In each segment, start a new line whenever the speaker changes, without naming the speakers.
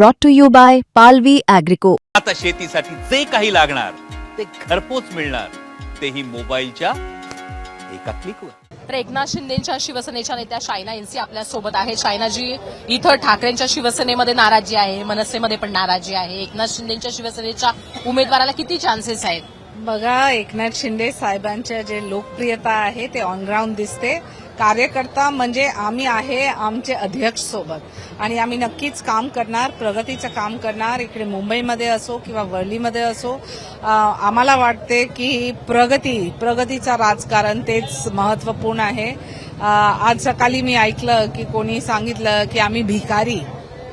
brought to you by Palvi Agrico.
आता शेतीसाठी जे काही लागणार ते घरपोच मिळणार. तेही मोबाईलच्या एका क्लिकवर.
तर एकनाथ शिंदेच्या शिवसेनेच्या नेत्या शायना एनसी आपल्यासोबत आहे शायनाजी इथं ठाकरेंच्या शिवसेनेमध्ये नाराजी आहे मनसेमध्ये पण नाराजी आहे. एकनाथ शिंदेच्या शिवसेनेच्या उमेदवाराला किती चान्सेस आहेत?
बघा एकनाथ शिंदे साहेबांच्या जे लोकप्रियता आहे ते ऑन ग्राउंड दिसते. कार्यकर्ता म्हणजे आम्ही आहे आमचे अध्यक्ष सोबत. आणि आम्ही नक्कीच काम करणार प्रगतीचं काम करणार इकडे मुंबईमध्ये असो किंवा वर्लीमध्ये असो. आम्हाला वाटते की प्रगती प्रगतीचा राजकारण तेच महत्त्वपूर्ण आहे. आज सकाळी मी ऐकलं की कोणी सांगितलं की आम्ही भिकारी.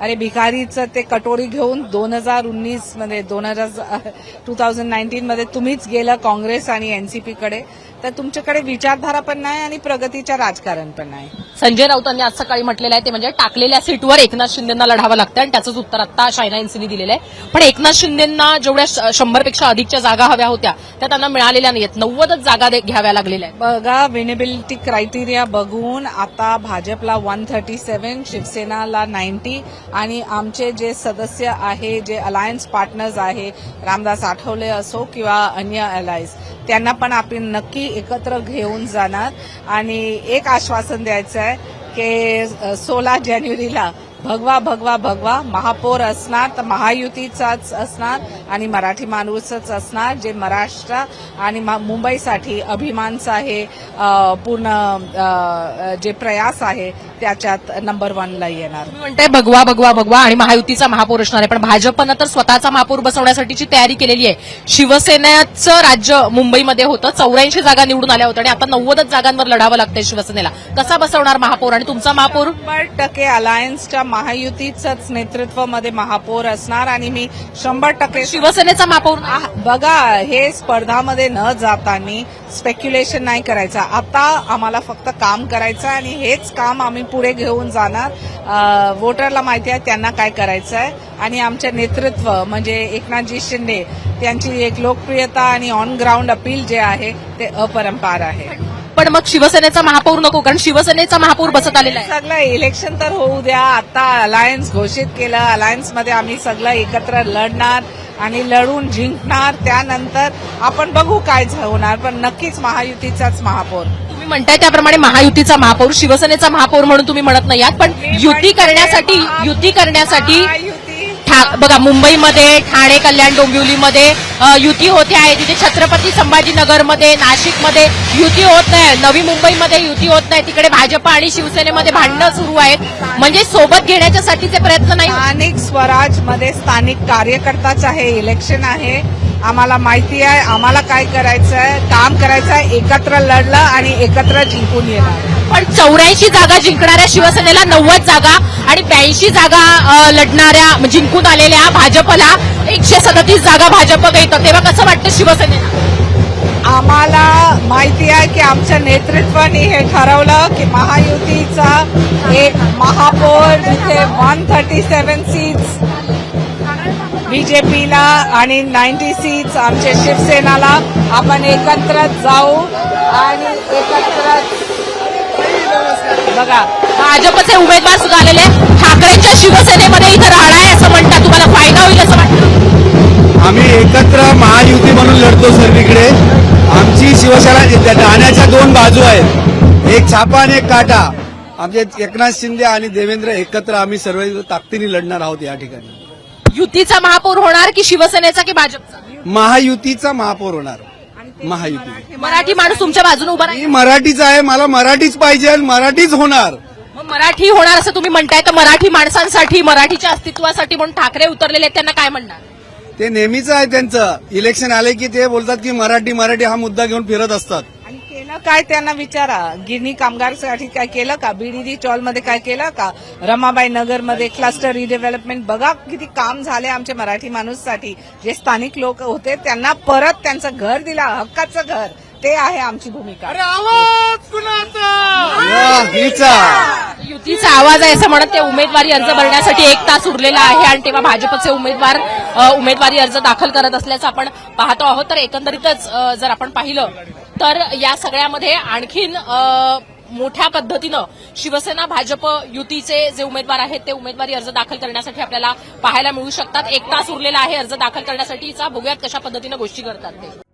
अरे भिकारीचं ते कटोरी घेऊन दोन हजार उन्नीसमध्ये दोन हजार टू थाउजंड नाईन्टीन मध्ये तुम्हीच गेलं काँग्रेस आणि एनसीपी कडे. तर तुमच्याकडे विचारधारा पण नाही आणि प्रगतीचं राजकारण पण नाही.
संजय राऊतांनी आज सकाळी म्हटलेलं आहे ते म्हणजे टाकलेल्या सीटवर एकनाथ शिंदेना लढावं लागतं आणि त्याचंच उत्तर आता शायना एनसीने दिलेलं आहे. पण एकनाथ शिंदेना जेवढ्या शंभरपेक्षा अधिकच्या जागा हव्या होत्या त्या त्यांना मिळालेल्या नाहीयेत. नव्वदच जागा घ्याव्या लागलेल्या आहेत.
बघा विनेबिलिटी क्रायटेरिया बघून आता भाजपला वन थर्टी सेव्हन शिवसेनाला नाईन्टी आणि आमचे जे सदस्य आहे जे अलायन्स पार्टनर्स आहे रामदास आठवले असो किंवा अन्य अलायन्स त्यांना पण आपण नक्की एकत्र घेऊन जाणार. आणि एक आश्वासन द्यायचं आहे की सोळा जानेवारीला भगवा भगवा भगवा. महापौर असणार तर महायुतीचाच असणार आणि मराठी माणूसच असणार जे महाराष्ट्र आणि मुंबईसाठी अभिमानचं आहे पूर्ण जे प्रयास आहे त्याच्यात नंबर वनला येणार.
तुम्ही म्हणताय भगवा भगवा भगवा आणि महायुतीचा महापौर असणार आहे. पण भाजपनं तर स्वतःचा महापौर बसवण्यासाठीची तयारी केलेली आहे. शिवसेनेचं राज्य मुंबईमध्ये होतं. चौऱ्याऐंशी जागा निवडून आल्या होत्या आणि आता नव्वदच जागांवर लढावं लागतंय शिवसेनेला. कसा बसवणार महापौर आणि तुमचा महापौर?
टक्के अलायन्सच्या महायुतीचंच नेतृत्वामध्ये महापौर असणार आणि मी शंभर टक्के
शिवसेनेचा महापौर
बघा हे स्पर्धामध्ये न जाताना स्पेक्युलेशन नाही करायचं. आता आम्हाला फक्त काम करायचं आहे आणि हेच काम आम्ही पुढे घेऊन जाणार. वोटरला माहिती आहे त्यांना काय करायचं आहे. आणि आमचे नेतृत्व म्हणजे एकनाथजी शिंदे त्यांची एक लोकप्रियता आणि ऑन ग्राउंड अपील जे आहे ते अपरंपार आहे.
पण मग शिवसेनेचा महापौर नको कारण शिवसेनेचा महापौर बसत आलेला आहे.
सगळं इलेक्शन तर होऊ द्या. आता अलायन्स घोषित केलं. अलायन्समध्ये आम्ही सगळं एकत्र लढणार आणि लढून जिंकणार. त्यानंतर आपण बघू काय होणार. पण नक्कीच महायुतीचाच महापौर.
तुम्ही म्हणताय त्याप्रमाणे महायुतीचा महापौर शिवसेनेचा महापौर म्हणून तुम्ही म्हणत नाही आहात पण युती करण्यासाठी युती करण्यासाठी ठा- बघा मुंबईमध्ये ठाणे कल्याण डोंबिवलीमध्ये युती होते आहे. तिथे छत्रपती संभाजीनगरमध्ये नाशिकमध्ये युती होत नाही. नवी मुंबईमध्ये युती होत नाही. तिकडे भाजप आणि शिवसेनेमध्ये भांडणं सुरू आहेत. म्हणजे सोबत घेण्याच्यासाठीचे प्रयत्न नाही?
स्थानिक स्वराजमध्ये स्थानिक कार्यकर्ताच आहे. इलेक्शन आहे. आम्हाला माहिती आहे. आम्हाला काय करायचं आहे काम करायचं आहे एकत्र लढलं आणि एकत्र जिंकून येणार.
पण चौऱ्याऐंशी जागा जिंकणाऱ्या शिवसेनेला नव्वद जागा आणि ब्याऐंशी जागा लढणाऱ्या म्हणजे जिंकून आलेल्या भाजपला एकशे सदतीस जागा भाजप घेतं तेव्हा कसं वाटतं शिवसेनेला?
आम्हाला माहिती आहे की आमच्या नेतृत्वाने हे ठरवलं की महायुतीचा एक महापौर जिथे वन थर्टी सेव्हन सीट्स बीजेपीला आणि नाईन्टी सीट्स आमच्या शिवसेनाला आपण एकत्र जाऊ आणि एकत्र बघा
भाजपचे उमेदवार सुद्धा आलेले. ठाकरेंच्या शिवसेनेमध्ये इथं राहणार आहे असं म्हणतात. तुम्हाला फायदा होईल असं वाटतं?
आम्ही एकत्र महायुती म्हणून लढतो सर्वीकडे. आमची शिवसेना त्या ठाण्याच्या दोन बाजू आहेत. एक छापा आणि एक काटा. आमचे एकनाथ शिंदे आणि देवेंद्र एकत्र आम्ही सर्व ताकदीने लढणार आहोत या ठिकाणी.
युतीचा महापौर होणार की शिवसेनेचा की भाजपचा?
महायुतीचा महापौर होणार. महायुती.
मराठी माणूस तुमच्या बाजूने उभा राहील.
मी मराठीच आहे मला मराठीच पाहिजे आणि मराठीच होणार.
मग मराठी होणार असं तुम्ही म्हणताय तर मराठी माणसांसाठी मराठीच्या अस्तित्वासाठी म्हणून ठाकरे उतरलेले आहेत त्यांना काय म्हणणार?
ते नेहमीच आहे त्यांचं. इलेक्शन आले की ते बोलतात की मराठी मराठी हा मुद्दा घेऊन फिरत असतात.
काय त्यांना विचारा. गिरणी कामगारसाठी काय केलं का? बीडीडी चॉलमध्ये काय केलं का? रमाबाई नगरमध्ये क्लस्टर रिडेव्हलपमेंट बघा किती काम झाले आमच्या मराठी माणूससाठी. जे स्थानिक लोक होते त्यांना परत त्यांचं घर दिला. हक्काचं घर. ते आहे आमची भूमिका.
युतीचा आवाज आहे असं म्हणत ते उमेदवारी अर्ज भरण्यासाठी एक तास उरलेला आहे आणि तेव्हा भाजपचे उमेदवार अ, उमेदवारी अर्ज दाखल करत असल्याचं आपण पाहतो आहोत. तर एकंदरीतच जर आपण पाहिलं तर या सगळ्यामध्ये आणखीन मोठ्या पद्धतीनं शिवसेना भाजप युतीचे जे उमेदवार आहेत ते उमेदवारी अर्ज दाखल करण्यासाठी आपल्याला पाहायला मिळू शकतात. एक तास उरलेला आहे अर्ज दाखल करण्यासाठीचा बघूयात कशा पद्धतीनं गोष्टी करतात ते.